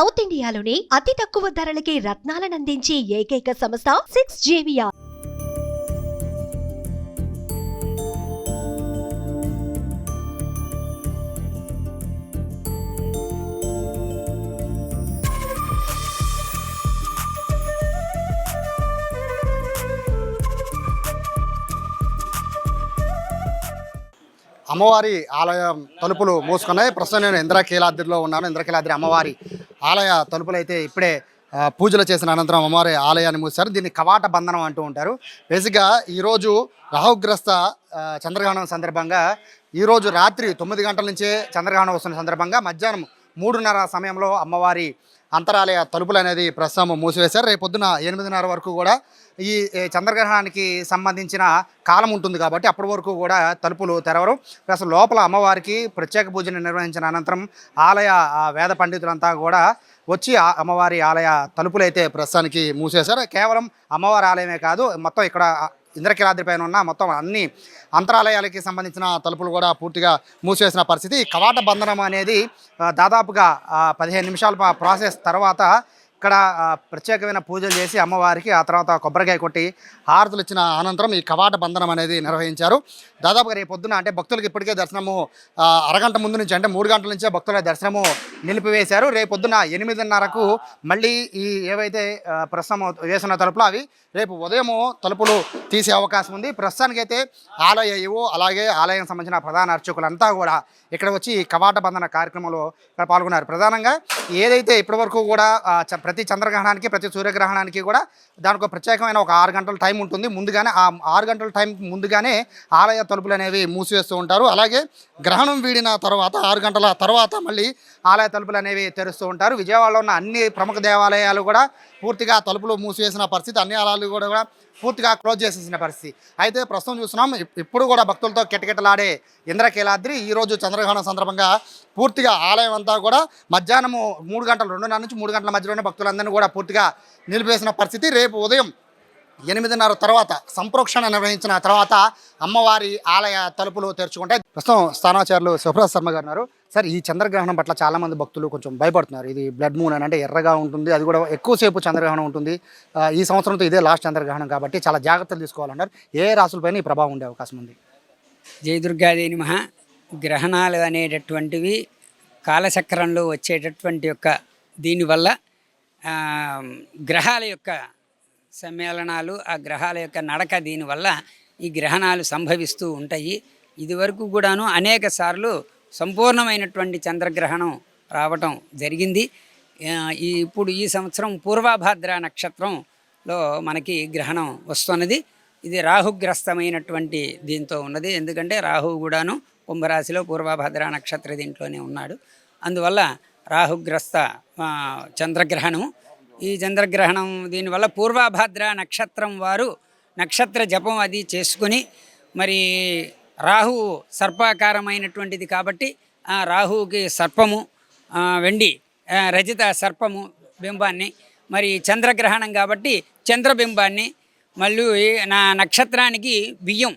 South ఇండియాలోని అతి తక్కువ ధరలకి రత్నాలనందించే ఏకైక సంస్థ సిక్స్ జేవియా అమ్మవారి ఆలయం తలుపులు మూసుకున్నాయి. ప్రస్తుతం నేను ఇంద్రకీలాద్రిలో ఉన్నాను. ఇంద్రకీలాద్రి అమ్మవారి ఆలయ తలుపులు అయితే ఇప్పుడే పూజలు చేసిన అనంతరం అమ్మవారి ఆలయాన్ని మూసారు దీన్ని కవాట బంధనం అంటూ ఉంటారు. బేసిక్గా ఈరోజు రాహుగ్రస్త చంద్రగ్రహణం సందర్భంగా ఈరోజు రాత్రి తొమ్మిది గంటల నుంచే చంద్రగ్రహణం వస్తున్న సందర్భంగా మధ్యాహ్నం మూడున్నర సమయంలో అమ్మవారి అంతరాలయ తలుపులు అనేది ప్రస్తుతం మూసివేశారు. రేపు పొద్దున ఎనిమిదిన్నర వరకు కూడా ఈ చంద్రగ్రహణానికి సంబంధించిన కాలం ఉంటుంది కాబట్టి అప్పటి వరకు కూడా తలుపులు తెరవరు. అసలు లోపల అమ్మవారికి ప్రత్యేక పూజను నిర్వహించిన అనంతరం ఆలయ వేద పండితులంతా కూడా వచ్చి అమ్మవారి ఆలయ తలుపులు అయితే ప్రస్తుతానికి మూసేశారు. కేవలం అమ్మవారి ఆలయమే కాదు మొత్తం ఇక్కడ ఇంద్రకిలాద్రి పైన ఉన్న మొత్తం అన్ని అంతరాలయాలకి సంబంధించిన తలుపులు కూడా పూర్తిగా మూసివేసిన పరిస్థితి. కవాట బంధనం అనేది దాదాపుగా పదిహేను నిమిషాల ప్రాసెస్ తర్వాత ఇక్కడ ప్రత్యేకమైన పూజలు చేసి అమ్మవారికి ఆ తర్వాత కొబ్బరికాయ కొట్టి హారతులు ఇచ్చిన అనంతరం ఈ కవాట బంధనం అనేది నిర్వహించారు. దాదాపుగా రేపు పొద్దున అంటే భక్తులకు ఇప్పటికే దర్శనము అరగంట ముందు నుంచి అంటే మూడు గంటల నుంచే భక్తుల దర్శనము నిలిపివేశారు. రేపు పొద్దున ఎనిమిదిన్నరకు మళ్ళీ ఈ ఏవైతే ఆ, ప్రస్తుతం వేసిన తలుపులు అవి రేపు ఉదయము తలుపులు తీసే అవకాశం ఉంది. ప్రస్తుతానికైతే ఆలయ ఏవో అలాగే ఆలయం సంబంధించిన ప్రధాన అర్చకులంతా కూడా ఇక్కడ వచ్చి ఈ కవాట బంధన కార్యక్రమంలో ఇక్కడ పాల్గొన్నారు. ప్రధానంగా ఏదైతే ఇప్పటివరకు కూడా ప్రతి చంద్రగ్రహణానికి ప్రతి సూర్యగ్రహణానికి కూడా దానికి ప్రత్యేకమైన ఒక ఆరు గంటల టైం ఉంటుంది. ముందుగానే ఆ ఆరు గంటల టైం ముందుగానే ఆలయ తలుపులు అనేవి మూసివేస్తూ ఉంటారు. అలాగే గ్రహణం వీడిన తర్వాత ఆరు గంటల తర్వాత మళ్ళీ ఆలయ తలుపులు అనేవి తెరుస్తూ ఉంటారు. విజయవాడలో ఉన్న అన్ని ప్రముఖ దేవాలయాలు కూడా పూర్తిగా తలుపులు మూసివేసిన పరిస్థితి అన్ని ఆలయాలు కూడా పూర్తిగా క్లోజ్ చేసేసిన పరిస్థితి. అయితే ప్రస్తుతం చూస్తున్నాం ఇప్పుడు కూడా భక్తులతో కిటకిటలాడే ఇంద్రకీలాద్రి ఈరోజు చంద్రగ్రహణం సందర్భంగా పూర్తిగా ఆలయం అంతా కూడా మధ్యాహ్నము మూడు గంటలు రెండున్నర నుంచి మూడు గంటల మధ్యలోనే భక్తులందరినీ కూడా పూర్తిగా నిలిపేసిన పరిస్థితి. రేపు ఉదయం ఎనిమిదిన్నర తర్వాత సంప్రోక్షణ నిర్వహించిన తర్వాత అమ్మవారి ఆలయ తలుపులు తెరుచుకుంటాయి ప్రస్తుతం స్థానాచార్యులు శివప్రసాద్ శర్మ గారు ఉన్నారు. సార్ ఈ చంద్రగ్రహణం పట్ల చాలా మంది భక్తులు కొంచెం భయపడుతున్నారు. ఇది బ్లడ్ మూన్ అని అంటే ఎర్రగా ఉంటుంది అది కూడా ఎక్కువసేపు చంద్రగ్రహణం ఉంటుంది. ఈ సంవత్సరంతో ఇదే లాస్ట్ చంద్రగ్రహణం కాబట్టి చాలా జాగ్రత్తలు తీసుకోవాలన్నారు. ఏ రాసులపైన ఈ ప్రభావం ఉండే అవకాశం ఉంది? జయ దుర్గాదేవి మహా గ్రహణాలు అనేటటువంటివి కాలచక్రంలో వచ్చేటటువంటి యొక్క దీనివల్ల గ్రహాల యొక్క సమ్మేళనాలు ఆ గ్రహాల యొక్క నడక దీనివల్ల ఈ గ్రహణాలు సంభవిస్తూ ఉంటాయి. ఇదివరకు కూడాను అనేక సార్లు సంపూర్ణమైనటువంటి చంద్రగ్రహణం రావటం జరిగింది. ఇప్పుడు ఈ సంవత్సరం పూర్వభాద్ర నక్షత్రంలో మనకి గ్రహణం వస్తున్నది. ఇది రాహుగ్రస్తమైనటువంటి దీంతో ఉన్నది. ఎందుకంటే రాహువు కూడాను కుంభరాశిలో పూర్వభద్ర నక్షత్ర దీంట్లోనే ఉన్నాడు. అందువల్ల రాహుగ్రస్త చంద్రగ్రహణము చంద్రగ్రహణం ఈ చంద్రగ్రహణం దీనివల్ల పూర్వభద్ర నక్షత్రం వారు నక్షత్ర జపం అది చేసుకుని మరి రాహు సర్పాకారమైనటువంటిది కాబట్టి ఆ రాహువుకి సర్పము వెండి రజిత సర్పము బింబాన్ని మరి చంద్రగ్రహణం కాబట్టి చంద్రబింబాన్ని మళ్ళీ నా నక్షత్రానికి బియ్యం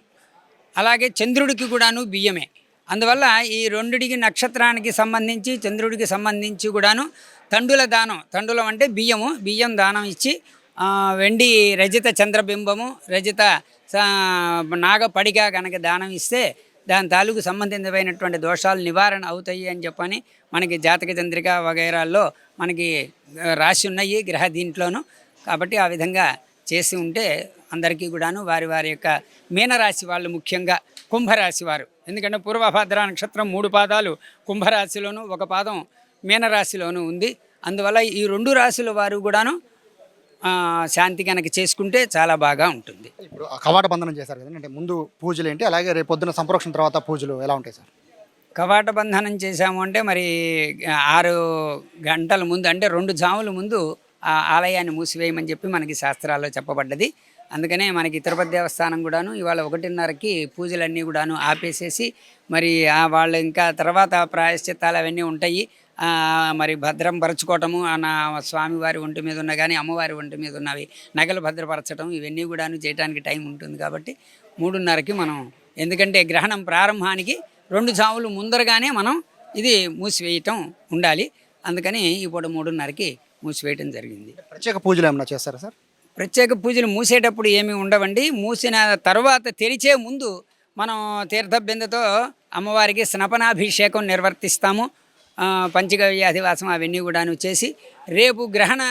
అలాగే చంద్రుడికి కూడాను బియ్యమే. అందువల్ల ఈ రెండుడికి నక్షత్రానికి సంబంధించి చంద్రుడికి సంబంధించి కూడాను తండుల దానం తండులం అంటే బియ్యము బియ్యం దానం ఇచ్చి వెండి రజిత చంద్రబింబము రజిత స- నాగపడిగా కనుక దానం ఇస్తే దాని తాలూకు సంబంధితమైనటువంటి దోషాలు నివారణ అవుతాయి అని చెప్పని మనకి జాతక చంద్రిక వగైరాల్లో మనకి రాసి ఉన్నాయి గ్రహ దీంట్లోనూ. కాబట్టి ఆ విధంగా చేసి ఉంటే అందరికీ కూడాను వారి వారి యొక్క మీనరాశి వాళ్ళు ముఖ్యంగా కుంభరాశి వారు. ఎందుకంటే పూర్వభద్ర నక్షత్రం మూడు పాదాలు కుంభరాశిలోను ఒక పాదం మీనరాశిలోను ఉంది. అందువల్ల ఈ రెండు రాశుల వారు కూడాను శాంతి కనుక చేసుకుంటే చాలా బాగా ఉంటుంది. ఇప్పుడు కవాట బంధనం చేశారు కదండి అంటే ముందు పూజలు ఏంటి అలాగే రేపు పొద్దున సంప్రోక్షణ తర్వాత పూజలు ఎలా ఉంటాయి సార్? కవాట బంధనం చేశాము అంటే మరి ఆరు గంటల ముందు అంటే రెండు జాముల ముందు ఆ ఆలయాన్ని మూసివేయమని చెప్పి మనకి శాస్త్రాల్లో చెప్పబడ్డది. అందుకనే మనకి తిరుపతి దేవస్థానం కూడాను ఇవాళ ఒకటిన్నరకి పూజలన్నీ కూడాను ఆపేసేసి మరి ఆ వాళ్ళు ఇంకా తర్వాత ప్రాయశ్చిత్తాలు అవన్నీ ఉంటాయి. మరి భద్రం పరచుకోవటము ఆ నా స్వామివారి ఒంటి మీద ఉన్న కానీ అమ్మవారి ఒంటి మీద ఉన్నవి నగలు భద్రపరచడం ఇవన్నీ కూడాను చేయడానికి టైం ఉంటుంది కాబట్టి మూడున్నరకి మనం ఎందుకంటే గ్రహణం ప్రారంభానికి రెండు జాములు ముందరగానే మనం ఇది మూసివేయటం ఉండాలి. అందుకని ఇప్పుడు మూడున్నరకి మూసివేయడం జరిగింది. ప్రత్యేక పూజలు ఏమైనా చేస్తారా సార్? ప్రత్యేక పూజలు మూసేటప్పుడు ఏమీ ఉండవండి. మూసిన తర్వాత తెరిచే ముందు మనం తీర్థబిందతో అమ్మవారికి స్నపనాభిషేకం నిర్వర్తిస్తాము. పంచగవ్య అధివాసం అవన్నీ కూడాను చేసి రేపు గ్రహణ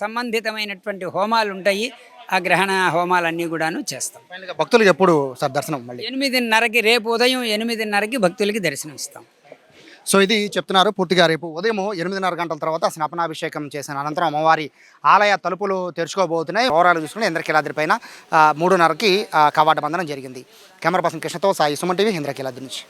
సంబంధితమైనటువంటి హోమాలు ఉంటాయి. ఆ గ్రహణ హోమాలన్నీ కూడాను చేస్తాం. భక్తులకు ఎప్పుడు సార్ దర్శనం మళ్ళీ? ఎనిమిదిన్నరకి రేపు ఉదయం ఎనిమిదిన్నరకి భక్తులకి దర్శనం ఇస్తాం సో ఇది చెప్తున్నారు పూర్తిగా రేపు ఉదయం ఎనిమిదిన్నర గంటల తర్వాత స్నాపనాభిషేకం చేసిన అనంతరం అమ్మవారి ఆలయ తలుపులు తెరుచుకోబోతున్నాయి. ఓవరాల్ చూసుకుని ఇంద్రకీలాద్రి పైన మూడున్నరకి కవాట బంధనం జరిగింది. కెమెరా పర్సన్ కృష్ణతో సాయి సుమన్ టీవీ ఇంద్రకీలాద్రి నుంచి.